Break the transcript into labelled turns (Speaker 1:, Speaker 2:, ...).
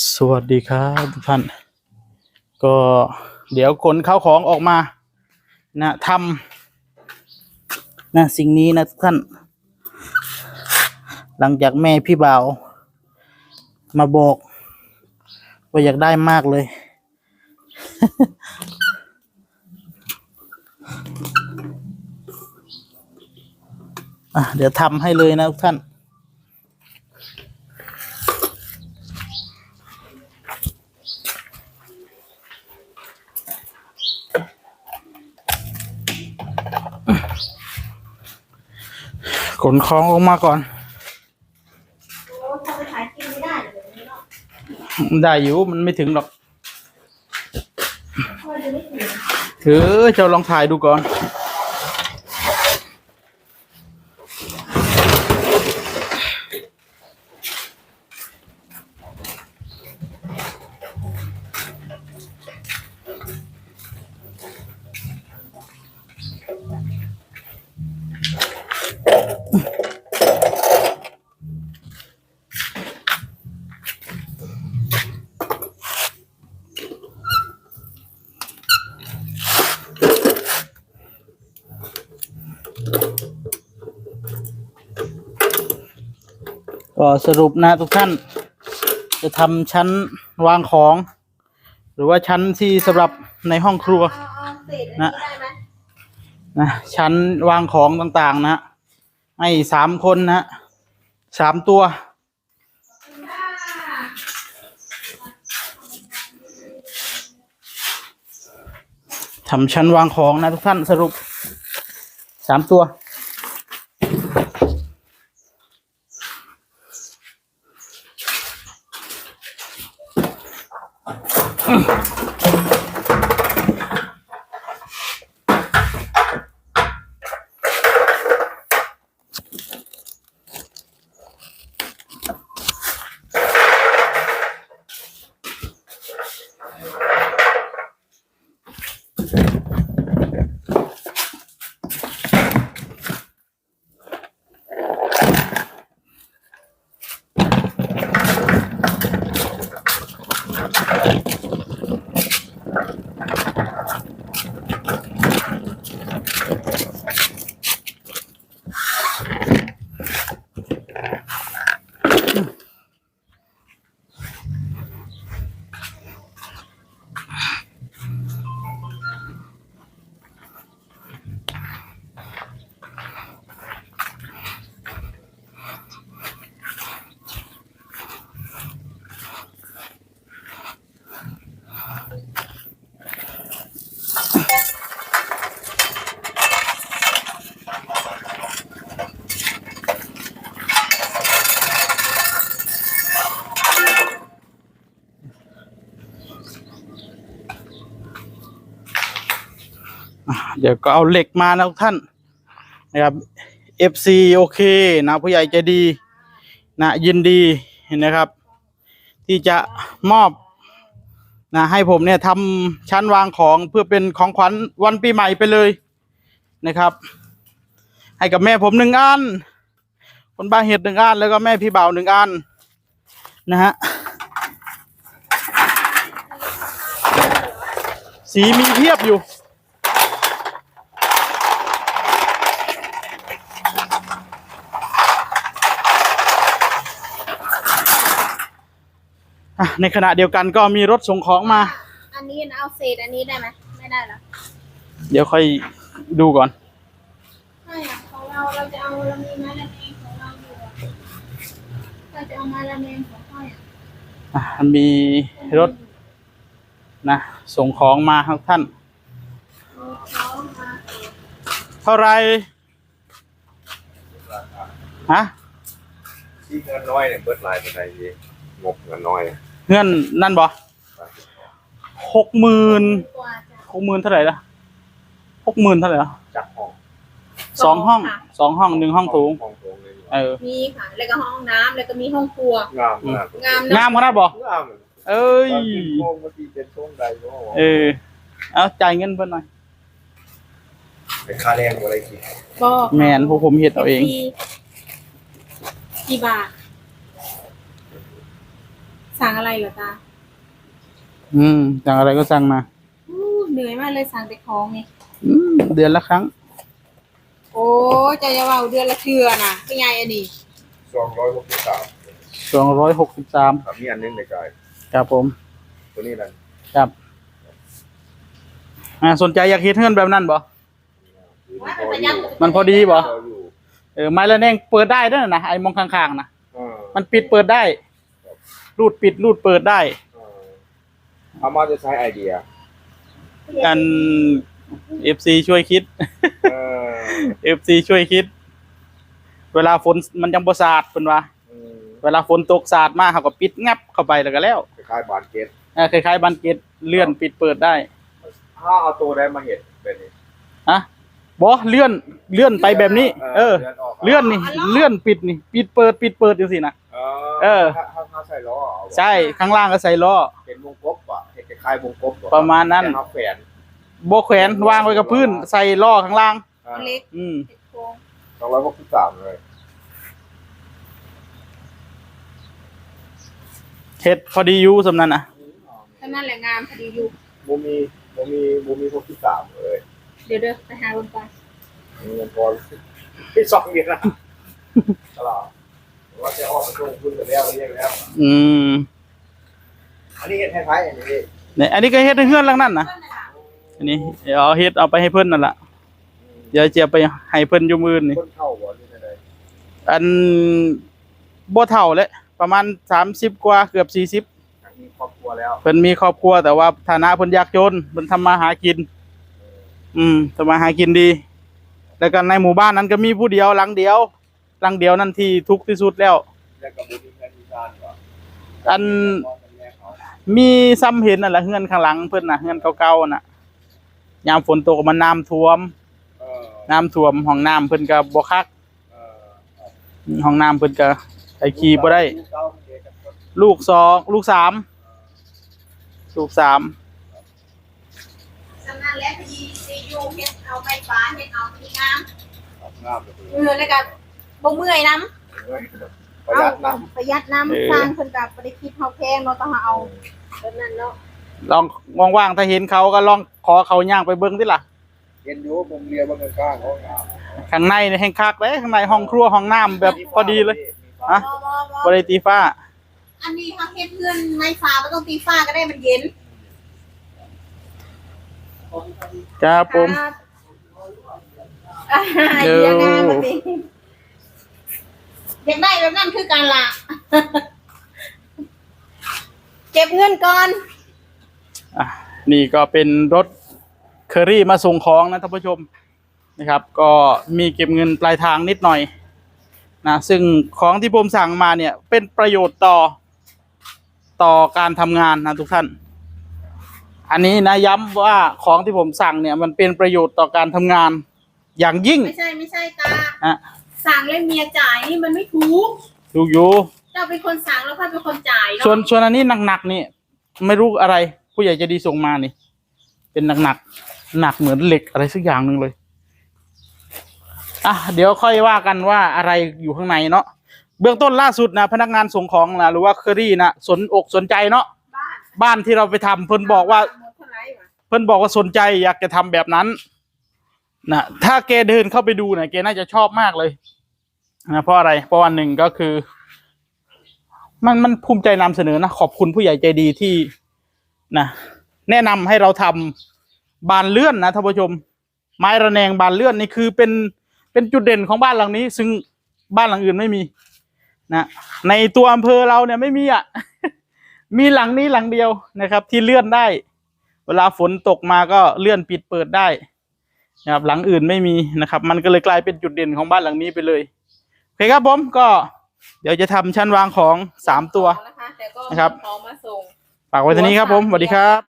Speaker 1: สวัสดีครับทุกท่าน ก็เดี๋ยวขนข้าวของออกมา นะทำนะสิ่งนี้นะทุกท่าน หลังจากแม่พี่บ่าว มาบอก ว่าอยากได้มากเลย อะเดี๋ยวทำให้เลยนะทุกท่าน ขนของออกมาก่อน
Speaker 2: ได้
Speaker 1: อยู่มันไม่ถึงหรอก
Speaker 2: พ่อจะไม่ถึง
Speaker 1: ถือเจ้าลองถ่ายดูก่อน ก็สรุปนะทุกท่าน จะทำชั้นวางของ หรือว่าชั้นที่สำหรับในห้องครัว
Speaker 2: นนี้ได้ไหม
Speaker 1: นะชั้นวางของต่างๆ นะให้สามคนนะสามตัว ทำชั้นวางของนะทุกท่านสรุปสามตัว เดี๋ยวก็เอาเหล็กมานะทุกท่านนะครับ FC โอเคนะผู้ใหญ่ใจดีนะยินดีนะครับ ที่จะมอบนะให้ผมเนี่ยทำชั้นวางของเพื่อเป็นของขวัญวันปีใหม่ไปเลยนะครับ ให้กับแม่ผมหนึ่งอันคนบ้าเห็ดหนึ่งอันแล้วก็แม่พี่บ่าวหนึ่งอันนะฮะสีมีเพียบอยู่ ในขณะเดียวกันก็มีรถส่งของมา
Speaker 2: อันนี้นะเอาเศษอันนี้ได้ไหมไม่ได้เหรอ
Speaker 1: เดี๋ยวค่อยดูก่อน
Speaker 2: ไม่อะของเราเราจะเอาเรามีไม้ละเมงของเราอยู่อะเราจะเอาไม้ละเมงของพ่ออะ
Speaker 1: อะมีรถนะส่งของมาครับท่าน
Speaker 2: เอาเขามา
Speaker 1: เท่าไหรฮะ
Speaker 3: ที่เงินน้อยเนี่ยเบิดหลายเป็นไงดีงบเงินน้อยเนี่ย
Speaker 1: เงื่อนนั่นบ่หกหมื่น
Speaker 2: กว่าจะ
Speaker 1: หกหมื่นเท่าไหร่ละหกหมื่นเท่าไหร่ละ
Speaker 3: จักห้อง
Speaker 1: สองห้องสองห้องหนึ่งห้องโถูง
Speaker 3: ห้องโถงเลย
Speaker 1: เออ
Speaker 2: มีค่ะ แล้วก็ห้องน้ำแล้วก็มีห้องครัว
Speaker 3: งามมาก
Speaker 2: งาม
Speaker 1: งาม
Speaker 2: นะ
Speaker 1: ขนาดบ่
Speaker 3: งาม
Speaker 1: เอ้ย
Speaker 3: ตอนขึ้นโค้งเมื่อกี้เป็นช่วงใดก็
Speaker 1: เออเอาจ่ายเงินเพิ่นหน่อย
Speaker 3: เป็นค่าแรงอะไรกี่
Speaker 2: บอก
Speaker 1: แมนพวกผมเฮ็ดเอาเอง
Speaker 2: กี่กี่บาท สั่งอะไรเหรอตา
Speaker 1: อืมสั่งอะไรก็สั่งมา
Speaker 2: อู้เหนื่อยมากเลยสั่งแต่ของนี่
Speaker 1: อืมเดือนละครั้ง
Speaker 2: โอ้ใจจะว่าเดือนละเทื่อน่ะเป็นไงอันนี้
Speaker 3: สองร้อยหกสิบสาม
Speaker 1: สองร้อยหกสิบสาม
Speaker 3: ครับมีอันหนึงในกาย
Speaker 1: ครับผม
Speaker 3: ตัวนี้นั่น
Speaker 1: ครับ อ่าสนใจอยากเฮ็ดเฮือนแบบนั้นบ่ มันพอดีบ่
Speaker 3: พออยู่
Speaker 1: เออไม้ละแนงเปิดได้ด้วยนะไอ้มองข้างๆนะ
Speaker 3: เออ
Speaker 1: มันปิดเปิดได้ รูดปิดรูดเปิดได้
Speaker 3: เออเอามาจะใช้ไอเดีย
Speaker 1: กัน FC ช่วยคิด
Speaker 3: เออ
Speaker 1: FC ช่วยคิด เวลาฝนมันจังบ่สาดเพิ่นว่า
Speaker 3: อืม
Speaker 1: เวลาฝนตกสาดมาเขาก็ปิดงับเข้าไปแล้วก็แล้ว
Speaker 3: คล้ายๆบานเกต
Speaker 1: เออคล้ายๆบันเกตเลื่อนปิดเปิดได้
Speaker 3: ถ้าเอาตัวได้มาเห็ดแบบนี้
Speaker 1: ฮะบ่เลื่อนเลื่อนไปแบบนี้ เออ
Speaker 3: เลื่อนออก
Speaker 1: เลื่อนนี่เลื่อนปิดนี่ ปิดเปิดปิดเปิดจังซี่นะ
Speaker 3: เอ
Speaker 1: ออ
Speaker 3: ถ้าถ้าถ้าใส่ล้อเอา
Speaker 1: ใช่ข้างล่างก็ใส่ล้อ
Speaker 3: เห็นวงกบอะเห็นคล้ายๆวงกบอ
Speaker 1: ประมาณนั้น
Speaker 3: แต่เอาแขวน
Speaker 1: บ่แขวนวางไว้กับพื้น ใส่ล้อข้างล่าง
Speaker 3: อ่า
Speaker 2: เล็ก
Speaker 1: อืม
Speaker 2: ติดโครง
Speaker 3: สองร้อยหกสิบสามเลย
Speaker 1: เฮ็ดพอดีอยู่สำนั้นน่ะ
Speaker 2: เท่านั้นแหละงามพอดีอยู่
Speaker 3: บูมีบูมีบูมีหกสิบสามเลย
Speaker 2: เดี๋ยวเด้อไปหาบนไป
Speaker 3: มีเงินพอที่สองเดียวนะตลอด ว่าจะออกมาช่วงขึ้นกันแล้วเรียกแล้ว
Speaker 1: อืม
Speaker 3: อันนี้เห็นคล้ายๆอย่างนี้
Speaker 1: เนี่ยอันนี้ก็เฮ็ดให้เฮือนหลังนั้นน่ะอันนี้เดี๋ยวเอาเฮ็ดเอาไปให้เพิ่นนั่นล่ะเดี๋ยวจะเอาไปให้เพิ่นอยู่มื้อนี่
Speaker 3: คนเข้าบ่นี่อะไร
Speaker 1: อันบ่เฒ่าแล้วประมาณ30กว่าเกือบ40
Speaker 3: มีครอบครัวแล้ว
Speaker 1: เพิ่นมีครอบครัวแต่ว่าฐานะเพิ่นยากจนเพิ่นทำมาหากิน อืมทำมาหากินดี แล้วก็ในหมู่บ้านนั้นก็มีผู้เดียวหลังเดียวห ลังเดียวนั่นที่ทุกข์ที่สุดแล้ว
Speaker 3: แล้วก็บูมีเงินมีการก่อน
Speaker 1: อันมีซ้ำเห็นนั่นแหละเฮือนข้างหลังเพิ่นน่ะเฮือนเก่าๆน่ะยามฝนตกมันน้ำท่วม
Speaker 3: เออ
Speaker 1: น้ำท่วมห้องน้ำเพิ่นก็บ่คัก
Speaker 3: เออ
Speaker 1: ห้องน้ำเพิ่นก็ไปขี่บ่ได้
Speaker 3: ลูกเต้าเด็กกับคน
Speaker 1: ลูกสองลูกสามลูกสาม
Speaker 2: สำนักแล้วพอดีซียูเฮ็ดเอาไม้ฟ้าเฮ็ดเอาที่งาม
Speaker 3: ทำงามเลย
Speaker 2: เออแล้วก็ บ่เมื่อยน้ำ
Speaker 3: ประหยัดน้
Speaker 2: ประหยัดน้ำสร้างเพิ่นก็บ่ได้คิดเฮาแพงเนาะต้องเอาแบบนั้นเนาะ
Speaker 1: ลองว่างๆถ้าเห็นเขาก็ลองขอเขาย่างไปเบิ่งติล่ะำ
Speaker 3: เย็นอยู่มุมเรียวบางกลางๆห้องน้
Speaker 1: ข้างในนี่แห่งคักเลยข้างในห้องครัวห้องน้ำำแบบพอดีเลยฮะ
Speaker 2: บ่บ่บ่
Speaker 1: บ่ได้ตีฟ้า
Speaker 2: อันนี้เฮาเฮ็ดเพื่อนไม้ฟ้าบ่ต้องตีฟ้าก็ได้มันเย็น
Speaker 1: ครับผม
Speaker 2: ครับอ่าเยี่ยมงามแบบนี้ อยากได้แบบนั้นคือการละเก็บเงินก่อน
Speaker 1: อะนี่ก็เป็นรถเคอรี่มาส่งของนะท่านผู้ชมนะครับ ก็มีเก็บเงินปลายทางนิดหน่อยนะซึ่งของที่ผมสั่งมาเนี่ยเป็นประโยชน์ต่อต่อการทำงานนะทุกท่าน อันนี้นะย้ำว่าของที่ผมสั่งเนี่ยมันเป็นประโยชน์ต่อการทำงานอย่างยิ่ง
Speaker 2: ไม่ใช่ไม่ใช่ตา
Speaker 1: อะ
Speaker 2: สั่งแล้วเมียจ่ายนี่มันไม่ถูก
Speaker 1: ดูอยู่
Speaker 2: เจ้าเป็นคนสั่งแล้วค่อยเป็นคนจ่ายเนาะ
Speaker 1: ส่วนส่วนอันนี้หนักๆนี่ไม่รู้อะไร ผู้ใหญ่ใจะดีส่งมานี่ เป็นหนักๆหนักเหมือนเหล็กอะไรสักอย่างหนึ่งเลยอะเดี๋ยวค่อยว่ากันว่าอะไรอยู่ข้างในเนาะเบื้องต้นล่าสุดนะพนักงานส่งของนะหรือว่าเคอรี่นะสนอกสนใจเนาะ
Speaker 2: บ้าน
Speaker 1: บ้านที่เราไปทำเพิ่นบอกว่า
Speaker 2: หมดเท่าไหร่วะ
Speaker 1: เพิ่นบอกว่าสนใจอยากจะทำแบบนั้น นะถ้าแกเดินเข้าไปดูนะแกน่าจะชอบมากเลยนะเพราะอะไรเพราะวันหนึ่งก็คือ มันมันภูมิใจนำเสนอนะขอบคุณผู้ใหญ่ใจดีที่นะแนะนำให้เราทำบานเลื่อนนะท่านผู้ชม ไม้ระแนงบานเลื่อนนี่คือเป็นเป็นจุดเด่นของบ้านหลังนี้ ซึ่งบ้านหลังอื่นไม่มีนะในตัวอำเภอเราเนี่ยไม่มีอะมีหลังนี้หลังเดียวนะครับ ที่เลื่อนได้ เวลาฝนตกมาก็เลื่อนปิดเปิดได้ นะครับหลังอื่นไม่มีนะครับ มันก็เลยกลายเป็นจุดเด่นของบ้านหลังนี้ไปเลยโอเคครับผมก็เดี๋ยวจะทำชั้นวางของสามตัว
Speaker 2: นะคะแต่ก็
Speaker 1: นะครับ
Speaker 2: พร้อมมาส่ง
Speaker 1: ฝากไว้เท่านี้ครับผมสวัสดีครับ